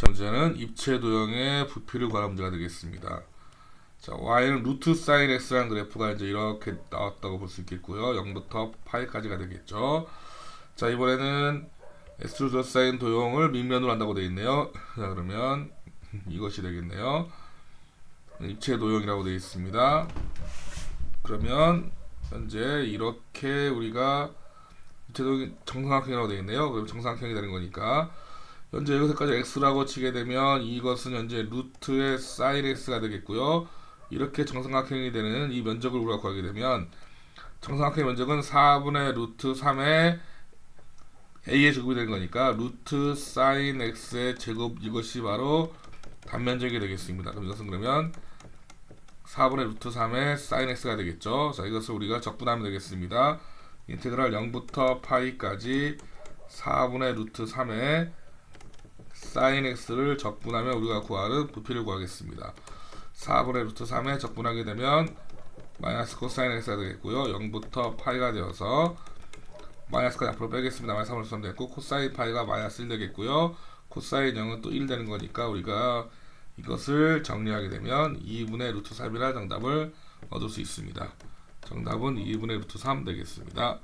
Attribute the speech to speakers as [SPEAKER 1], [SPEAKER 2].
[SPEAKER 1] 자, 문제는 입체 도형의 부피를 구하는 문제가 되겠습니다. 자, y는 루트 사인 x라는 그래프가 이제 이렇게 나왔다고 볼 수 있겠고요. 0부터 파이까지가 되겠죠. 자, 이번에는 x로 둘러싸인 도형을 밑면으로 한다고 되어 있네요. 자, 그러면 이것이 되겠네요. 입체 도형이라고 되어 있습니다. 그러면 현재 이렇게 우리가 입체 도형이 정삼각형이라고 되어 있네요. 그럼 정삼각형이 되는 거니까 현재 여기서까지 x라고 치게 되면 이것은 현재 루트의 sin x가 되겠고요. 이렇게 정삼각형이 되는 이 면적을 우리가 구하게 되면 정삼각형의 면적은 4분의 루트 3의 a의 제곱이 되는 거니까 루트 sin x의 제곱 이것이 바로 단면적이 되겠습니다. 그럼 이것은 그러면 4분의 루트 3의 sin x가 되겠죠. 자, 이것을 우리가 적분하면 되겠습니다. 인테그랄 0부터 파이까지 4분의 루트 3의 sin x를 적분하면 우리가 구하는 부피를 구하겠습니다. 4분의 루트 3에 적분하게 되면 마이너스 코사인 x가 되겠고요. 0부터 파이가 되어서 마이너스까지 앞으로 빼겠습니다. 마이너스 3을 쓰면 되고 코사인 파이가 마이너스 1 되겠고요. 코사인 0은 또 1 되는 거니까 우리가 이것을 정리하게 되면 2분의 루트 3이라 정답을 얻을 수 있습니다. 정답은 2분의 루트 3 되겠습니다.